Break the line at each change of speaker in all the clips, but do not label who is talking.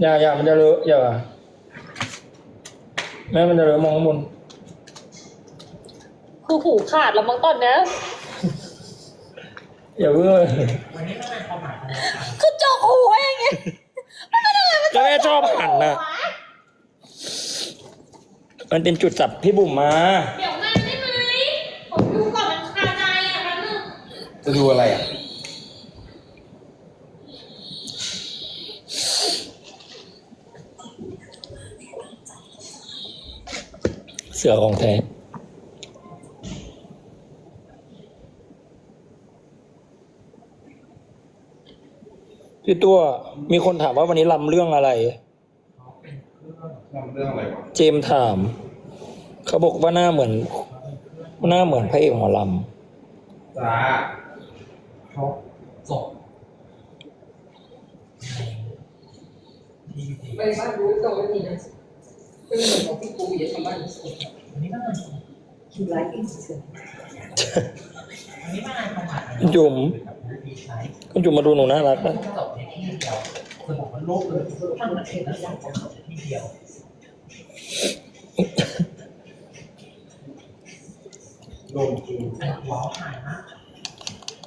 อย่าอย่ามันจะเลอะอย่าแม่มันจะเลอะมองข้างบน
คือหูขาดแล้วมั้งตอนเนี้ย
อย่าเพิ่งเลย
วันนี้ไม่เป็นความหมายของเราค่ะ
คือเจาะหูไว้อย่างเงี้ย
ก็แม่ชอบหันน่ะ มันเป็นจุดจับพี่บุ๋มมา
เดี๋ยวมาได้ไหมผมดูก่อนมันคาใจอะแป๊บนึง
จะดูอะไรอะ
เสือของแท้พี่ตัวมีคนถามว่าวันนี้ลำเรื่องอะไร
ทำเรื่องอะไรวะ
เจมส์ถาม เขาบอกว่าหน้าเหมือน หน้าเหมือนพระเอกหมอล
จ้า
ครบจบ
ไปบ้านรู้ตรงนี้นะ เป็นเหมือนของพี่ปูอย่าทำบ้านนี้สุด
วันนี้ไม่เป็น
คิวไลฟ์อินเสีย
วันนี้ไม่เป็นความหมายำ
จุ๋ม
กับดีใช้
คุณจุ๋มมาดูหนูน่ารัก
ก็
นะ
จบในที่เดียวคนบอกว่าโลกเลยทั้งประเทศแล้วอยากจะจบในที่เดียว
โดนจู
อันว้าวหายมาก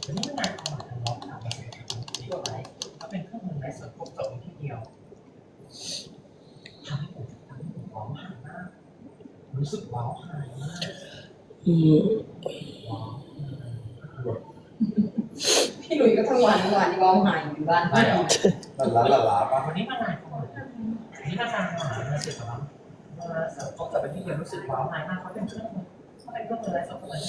วันนี้ไม่เป็นความหมายของเราค่ะมันเป็นที่อะไรเขาเป็นเครื่องมือในส่วนครบจบในที่เดียวทำให้ผมทำให้ผมว้าวหายมาก รู้สึกว้าวหายมาก
อืม
ว้าว
พี่หลุยก็ทั้งวันทั้งวันที่ร้องไห้อยู่บ้าน
ไม่หรอก
หลาหลาหลาปะ
วันนี้มานานกว่าวันนี้มานานกว่ารู้สึกว่ามาเสริมตกแต่เป็นที่เดียวรู้สึกว้าวหายมากเขาเป็นเครื่องมือเขาเป็นเครื่องมืออะไรสักคน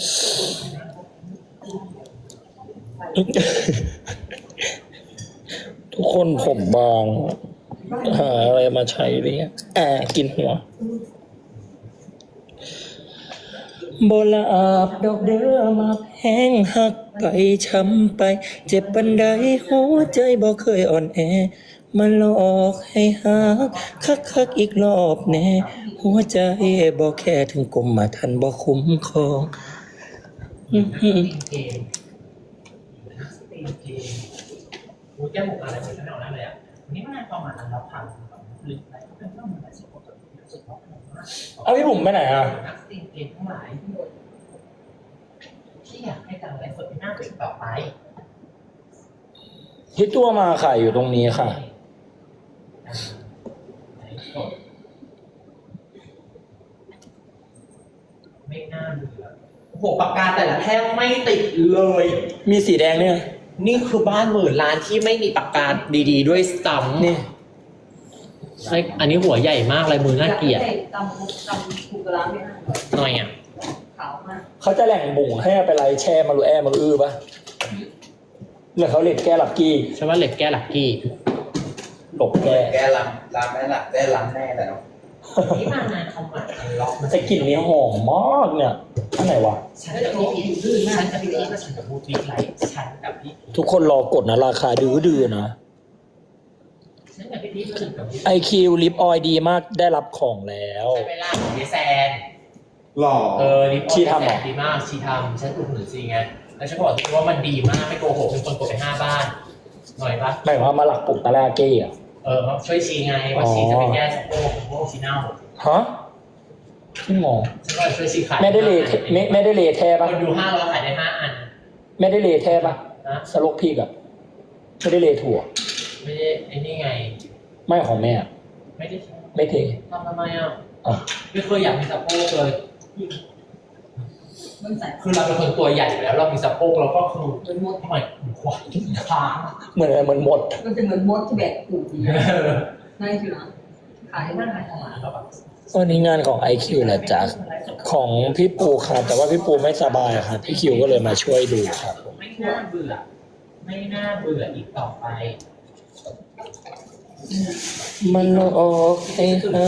ทุกคนผมบางหาอะไรมาใช้เนี่ยอ่ากินหัวโบลาอาบดอกเด้อมาแห้งหักไปช้ำไป เจ็บปันใดหัวใจบ่เคยอ่อนแอ มาหลอกให้หักคักคักๆอีกรอบแน่หัวใจบ่แค่ถึงกลมมาทันบ่คุ้มครองอื้อหือ
เกมสตรีมเกมโอ้ยแก้หมกอะไรเหมือนกันเอาได้เลยอะวันนี้มานานความหมายของเราผ่านหรืออะไรก็เป็นเครื่องมือในส่วนค
เอาพี่บุ๋มไปไหนอะ
นักสตรีมเกมทั้งหลาย ที่อยากให้การไลฟ์สดเป็นหน้าตัวเองต่อไป
ที่ตัวมาค่ะอยู่ตรงนี้ค่ะ
ไม่น่าเบื่อโอ้โหปากกาแต่ละแท่งไม่ติดเลย
มีสีแดงเนี่ย
นี่คือบ้านหมื่นล้านที่ไม่มีปากกาดี ๆ ด้วยซ้ำ
นี่
ไอ้อันนี้หัวใหญ่มากลายมือน่าเกลียด
ตำตำถูกกระลาไม่น่า
หน่อยอะ
ขาวมาก
เขาจะแหล่งบุ่งให้ไปไลแช่มารูแอมารูอื้อปะหรือเขาเล็ดแก้หลักกี้
ใช่ว่าเหล็กแก้หลักกี้
หลบแก้
แกลำลำแม่หลักได้ลำแน่แต่เนาะ
นี่มานานเขาหมายอันล็อกมัน
แต่กลิ่นนี้หอมมากเนี่ยอันไหนวะ
ฉันกับพี่พีชฉันกับพี่พีชและฉันกับบูติกไลท์ฉันกับพี่
ทุกคนรอกดนะราคาดื้อดื้อๆนะ ไอคิวลิปออยดีมากได้รับของแล้ว
ใช้เวลาของเยแซน
หล่อ
เออลิป
ชีทำเหรอ
ดีมากชีทำฉันอุดหนุนจริงไงแล้วฉันก็บอกว่ามันดีมากไม่โกหกเป็นคนกดไปห้าบ้าน หน่อยปะ
หมายความว่ามาหลักปลุกตะแลาเก้อะ
เออมาช่วยชีไงว่าชีจะไปแก้สะโพกสะโพกชีเน่า
ฮะพี่หมอ
ฉันก็เลยช่วยชีขาย
แม่ได้เลไม่ไม่ได้เลแท้ปะ
คนดูห้าร้อยขายได้ห้าอัน
แม่ได้เลแท้ปะ
นะ
สลกพีกอะไม่ได้เลถั่ว
ไม่ได้ไอ้นี่ไง
ไม่ของแม่อะ
ไม่ได้
ไม่เท
ทำทำไมอะ
อะ
ไม่เคยอยากมีสะโพกเลย
มันใส่
คือเราเป็นคนตัวใหญ่อยู่แล้ว เรามีสะโพกเราก็คือ
เหมือนมด
ทำไมขวานค้าง
เหมือนอะไรเหมือนหมด
มันจะเหมือนมดที่แบกปูดี
เออ
นั่นคือนะขาย
ไอ้
ให้
นั่
นั่
น
ง
ไงของหมาเราแบบ
วันนี้งานของ IQ นะจ๊ะของพี่ปูค่ะแต่ว่าพี่ปูไม่สบายค่ะพี่คิวก็เลยมาช่วยดูครับ
ไม่น่าเบื่อ ไม่น่าเบื่ออีกต่อไป
มันออกให้หา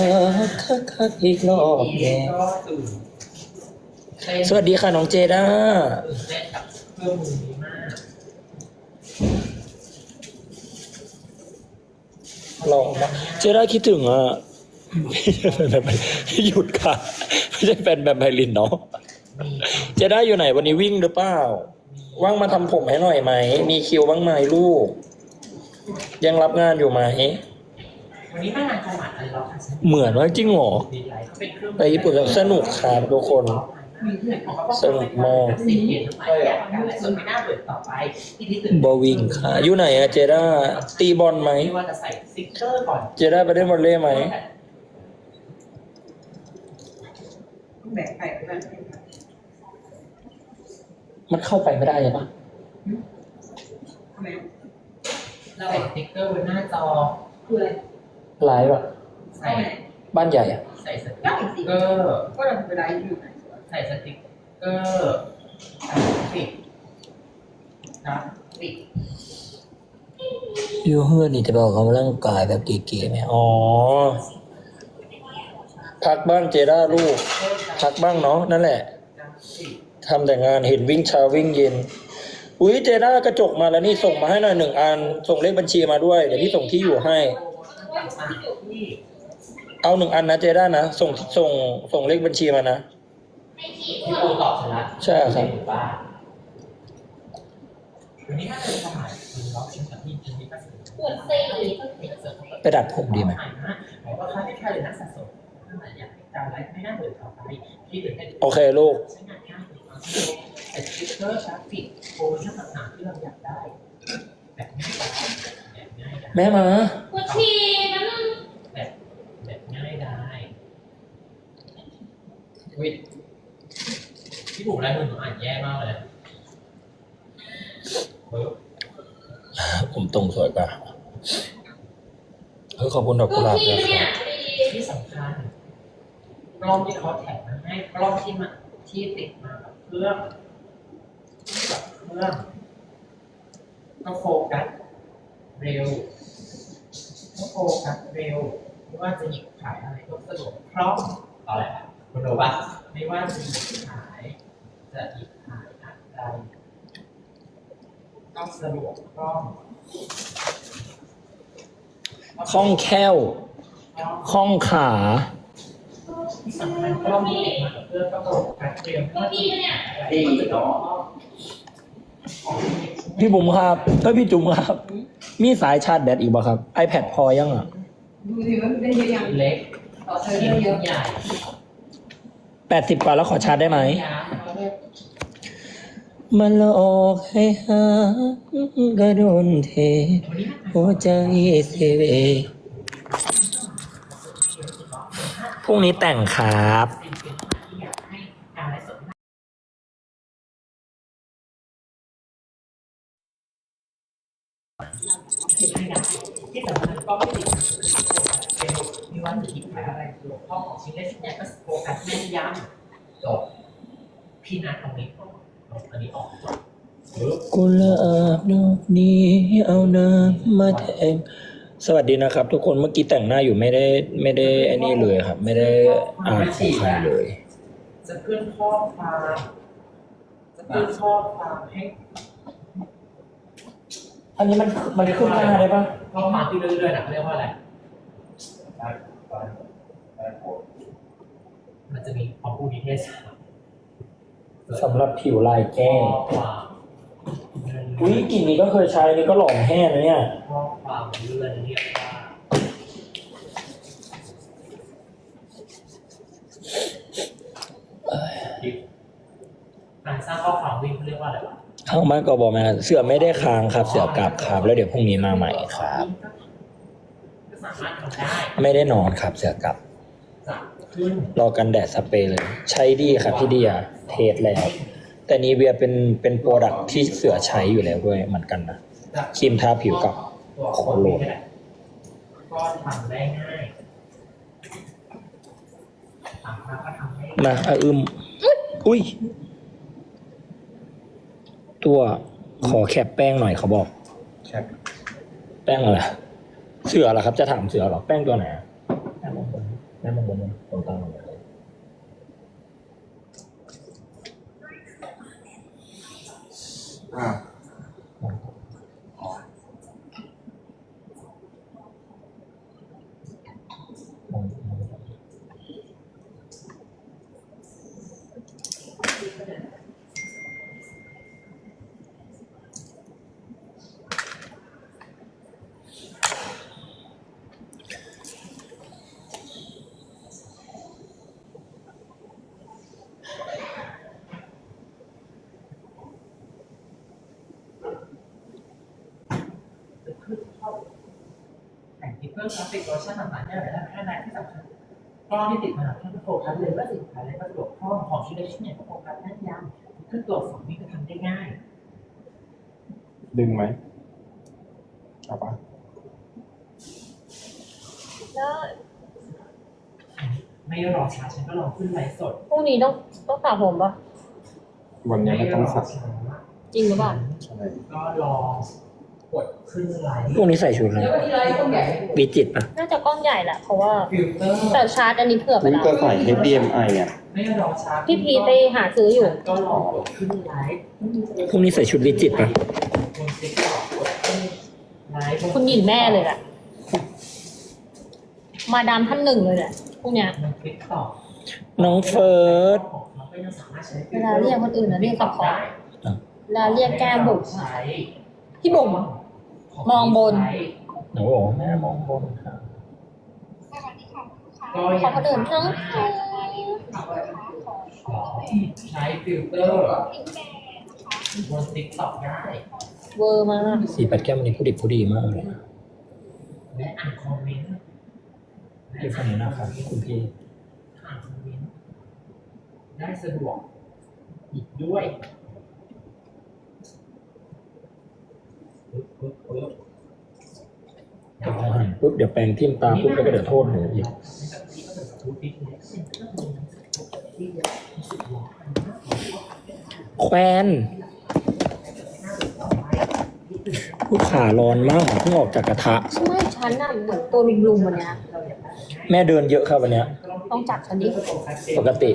คักคักๆอีกรอบแน่
ก็ตื่นเต้น
สวัสดีค่ะ น้องเจด้า
ตื่นเต้นกับเครื่องมือนี้มาก
ลองมาเจด้าคิดถึงอะไม่ใช่แฟนแบบหยุดค่ะ ไม่ใช่แฟนแบบไพลินเนาะ
มี
เจด้าอยู่ไหนวันนี้วิ่งหรือเปล่า ว่างมาทำผมให้หน่อยไหม มีคิวบ้างไหมลูก ยังรับงานอยู่ไหม
วันนี้แม่งานขนาดอะไรหรอกค่ะฉัน
เหมือนว่าจริงเหรอ
ดีไลท์เขาเป็นเครื่อง
ไปญี่ปุ่นแล้วสนุกครับทุกคน สนุกมาก
สิ่งเปลี่ยนทั้งหลายอย่างการไลฟ์สดไม่น่าเบื่อต่อไปที่ที่ตื่น
บอวิงค่ะ อยู่ไหนอะเจด้าตีบอลไหม
ไม่ว่าจะใส่สติ๊กเกอร์ก่อน
เจด้าไปเล่นวอลเล่ไหม
แบ่งไปไปบ้าน
มันเข้าไปไม่ได้ใช่ปะ
ทำไม
เราใส่สติ๊กเกอร์บนหน้าจอ
คืออะไร
ไลฟ์อะ
ใส่
เข้าไหน
บ้านใหญ่อะ
ใส่สติ๊ก
ได้สิ
เกอร์
ก็เราไปไลฟ์อยู่ไหน
ใส่สติ๊กเกอร์ปิดนะปิด
อยู่เฮือนนี่จะบอกกำลังกายแบบเก๋ๆไหมอ๋อพักบ้างเจด้าลูกพักบ้างเนาะนั่นแหละ
นะปิด
ทำแต่งานเห็นวิ่งเช้าวิ่งเย็น อุ้ยเจด้ากระจกมาแล้วนี่ส่งมาให้หน่อยหนึ่งอัน ส่งเลขบัญชีมาด้วย เดี๋ยวพี่ส่งที่อยู่ให้ เอาหนึ่งอันนะเจด้านะ ส่งส่งส่งเลขบัญชีมานะ
พี่ปูตอบฉันะ
ใช่ครับ
ว่าวันนี้ถ้าเป็นสมัยคุณล็อกชิ้นกับที่ชิ้นนี้ก็ส
ปวดซี
ไปดัดผมดีไหม
หมายว่าค่าที่ค่าหรือนักสะสมถ้าอยากให้การไลฟ์ไม่น่าเบื่อหลือให้
โอเคลูก
ใช้งานง่ายเป็นความสะดวกแต่สติ๊กเกอร์กราฟิกโปรโมชั่นต่างๆที่เราอยากได้ แบบง่ายดายแบบง่ายดาย
แม่มา
ปวดฉี่นั่นง
แบบแบบง่ายดายอุ้ยพี่บุ๋มลายมือหนูอ่านแย่มากเลยเฮ้ย
ผมตรงสวยป่ะเฮ้ยขอบคุณดอก
ปว
กุ
ด
หลาบ
ฉี่
นะค
เนี่
รั
ย
บ
ที่สำคัญกล้องที่เขาแถมมาให้กล้องที่มาที่ติดมากับเครื่อง กับเครื่องก็โฟกัสเร็วก็โฟกัสเร็ว ไม่ว่าจะหยิบขายอะไรก็สะดวกคล่องต่อแหละคุณรู้ปะไม่ว่าจะหยิบขาย จะหยิบขายอะไรก็สะดวกคล่อง
คล่องแคล่ว
คล่อง
คล่องขา
ที่สำคัญกล้องที่ติดมากับเครื่องก็โฟกัสเร็ว
ปวดฉี่เนี่ย
ดีเนาะ
พี่บุ๋มครับเอ้ยพี่จุ๋มครับ มีสายชาร์จแบตอีกบ่ครับ iPad พอยังอะ
ดูสิว่าได้เยอะยัง
เล็ก
ต่อเธอ
ชิ้น
ได้เยอะ
ใหญ่
แปดสิบกว่าแล้วขอชาร์จได้ไหม
ยาวเขาเรียก
มาหลอกให้หากระโดนเท
วันนี้
หัวใจเสเวพรุ่งนี้แต่งครับ
ที่ให้ได้ที่สำคัญก็ไม่ติดเป็นมีวันหยิบขายอะไรหลวงพ่อของชิ้นเล็กชิ้นใหญ่ก็โฟกัสแม่นยำจบพี่นัทตรงนี้เอาอันนี้ออกปึ๊บ
กุลาบดอกนี้เอาน้ำมาแทงสวัสดีนะครับ ทุกคนเมื่อกี้แต่งหน้าอยู่ไม่ได้ไม่ได้ไอ้นี่เลยครับ ไม่ได้อ่านของใครเลย
จะขึ้นข้อความจะขึ้นข้อความให้
อันนี้มันมันขึ้นหน้าได้ปะ
ข้อความที่เรื่อยๆนะเขาเรียกว่าอะไร
ได้ได้ได้โหด
มันจะมีความพูดนิเทศศาสตร์
สำหรับผิวลายแก้
ข้อความ
อุ้ยกลิ่นนี้ก็เคยใช้นี่ก็หลอมแห้งนะเนี่ย
ข้อความเรื่อยเรียกว่าการสร้างข้อความวิ่งเขาเรียกว่าอะไรวะ
ข้างบ้านก็บอกมาเสือไม่ได้ค้างครับ เสือกลับครับ แล้วเดี๋ยวพรุ่งนี้มาใหม่ครับ
ไม่
ได้นอนครับ เสือกลับ รอกันแดดสเปรย์เลย ใช้ดีครับพี่เดียเทสแล้ว แต่นีเวียเป็นเป็นโปรดักที่เสือใช้อยู่แล้วด้วยเหมือนกันนะครีมทาผิวกับ
โคโลนก็ทำได้ง่ายมารถก็ทำได้
มาอาอึมอุ้ย ตัวขอแคปแป้งหน่อยเขาบอก
แค่
แป้งอะไรเสือเหรอครับ จะถามเสือเหรอแป้งตัวไหนอะแป้งมงบนแป้งมงบนตรงกลางเลย
อ่า
รื่องกราฟิกโลชั่นต่างๆเนี่ยแหละแค่นั้นที่สำคัญกล้องที่ติดมาแค่โฟกัสเลยว่าสินค้าอะไรก็สะดวกคล่อของชิ้นเลชิ้นใหญ่ก็โฟกัสแน่นยำขึ้นตัวสองนี่ก็ทำได้ง่าย
ดึงไหมเอาปะ
แล้ว
ไม่รอช้าฉันก็ลองขึ้นไลฟ์สด
พรุ่งนี้ต้องต้องสระผมปะ
วันนี้ไม่ต้องสัก
จริงหรือเปล่า
ใช่
ก็ลอง กดขึ้นไลฟ์
พวกนี้ใส่ชุดอะไร
แล้ววันนี้ไลฟ์ต้องใหญ่
วิจิตรปะ
น่าจะกล้องใหญ่แหละเพราะว่า
ฟิลเตอร์
แต่ชาร์จอันนี้เผื่อไป
นี่
แล้ว
จะใส่ HDMI อะ
ไม่รอช้า
พี่พีไปหาซื้ออยู่
ก็ลองกดขึ้นไลฟ์
พวกนี้ใส่ชุดวิจิตรปะ
บนติ๊กต็อกกดขึ้นไลฟ์
คุณหญิงแม่เลยแหละมาดามท่านหนึ่งเลยแหละพวกเนี้ย
บนติ๊กต็อก
น้องเฟิร์ส
เวลาเรียกคนอื่นนะเรียกกับเขาเวลาเรียกแก้มบุ๋มอะ พี่บุ๋มมองบน
โอ้โหแม่มองบนค่ะ
ก็
ขอคนอื่นน้องเฟิร์ส
ใช้ฟิลเตอร์บนติ๊กต็อกได้
เวอร์มาก
สีปัดแก้มวันนี้ผู้ดิบผู้ดีมากเลย
และอ่านคอมเมนต์
ที่ฝั่งนี้นะครับคุณพี่
อ่านคอมเมนต์ได้สะดวกอีกด้วย ปึ๊บปึ๊บปึ๊บ
เดี๋ยวพอหันปุ๊บเดี๋ยวแปรงทิ่มตาปุ๊บแล้วก็เดี๋ยวโทษหนูอีกแควนผู้ขาร้อนมากเพิ่งออกจากกระทะ
ไม่ฉันน่ะเหมือนตัวลุมลุมวันเนี้ย
แม่เดินเยอะครับวันเนี้ย
ต้องจับฉันดิ
ปกติ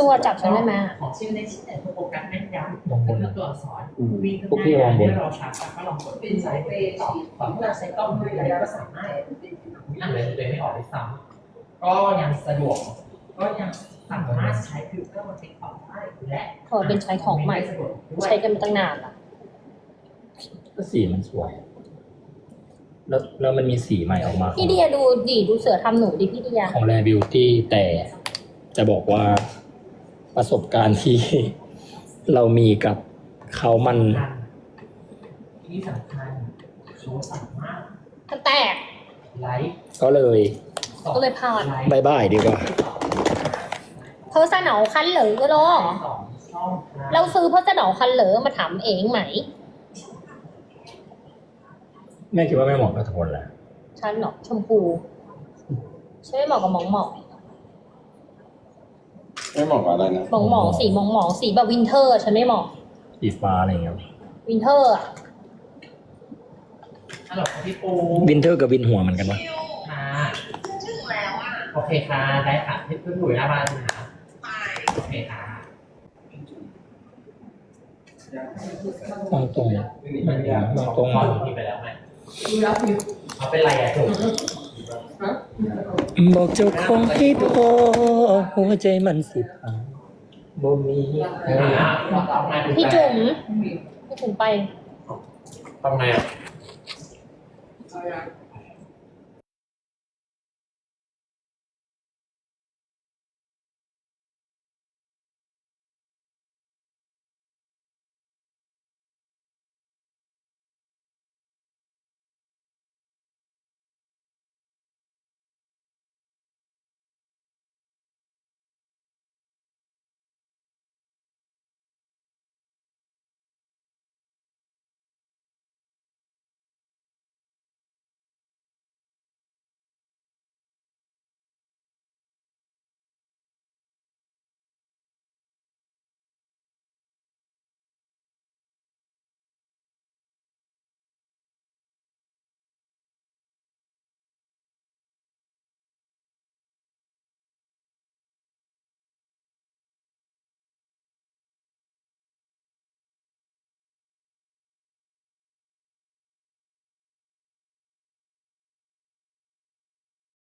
ตัวจับฉันได้ไหมอะ
ของชิ้นเล็กชิ้นใหญ่โฟกัสแม่นยำ
มองบน
เลือกตัวอักษร
อืม
วิ่งขึ้น
พวกพี่มองบน
เราชาร์จก็ลองกดเป็นสายเปย์ต่อต่อเมื่อใช้กล้องด้วยอะไรก็สามารถอ่านเลยเลยไม่ออกด้วยซ้ำก็ยังสะดวก ก็ยังสามารถใช้ฟิลเตอร์บนติ๊กต็อกได้และ
ขอเป็นใช้ของใหม่
สะดวกด้วย
ใช้กันมาตั้งนานละ
ก็สีมันสวย แล้วแล้วมันมีสีใหม่ออกมาของ
พี่เดียดูดิดูเสือทำหนูดิพี่เดีย
ของแรบิวตี้แต่จะบอกว่า ประสบการณ์ที่เรามีกับเขามัน
ที่สำคัญเขาสามารถ
มันแตก
ไลฟ์
ก็เลย
สด
ก็เลยพลาด
ไลฟ์
บายบายดีกว่า
เพอสนอคันเหลือก็รอ
สองช่องทาง
เราซื้อเพอสนอคันเหลือมาถามเองไหม
แม่คิดว่าแม่เหมาะกับโทนแหละ
ฉันเหรอชมพูใช่ไหมเหมาะกับหมองหมอง
ไม่เหมาะกับอะไรนะ
หมองหมองสีหมองหมองสีแบบวินเทอร์ ฉันไม่เหมาะ
สีฟ้าอะไรเงี้ย
วินเทอร์อะ
ฮัลโหลครับพี่ปู
วินเทอร์กับวินหัวเหมือนกันปะ
ค่ะโอเคค่ะ ได้ค่ะพี่ปูอยู่หน้าบ้านนะโอเคค่ะ
มองตรงมองตรง
พอดูทีไปแล้วไหม
ดูแล้วคือ
เอาเป็นไรอะถูก
บอกเจ้าของให้พอ หัวใจมันสิพังบ่มีใคร
พี่จุ๋มพี่จุ๋มไป
ทำไงอะ
เอาละ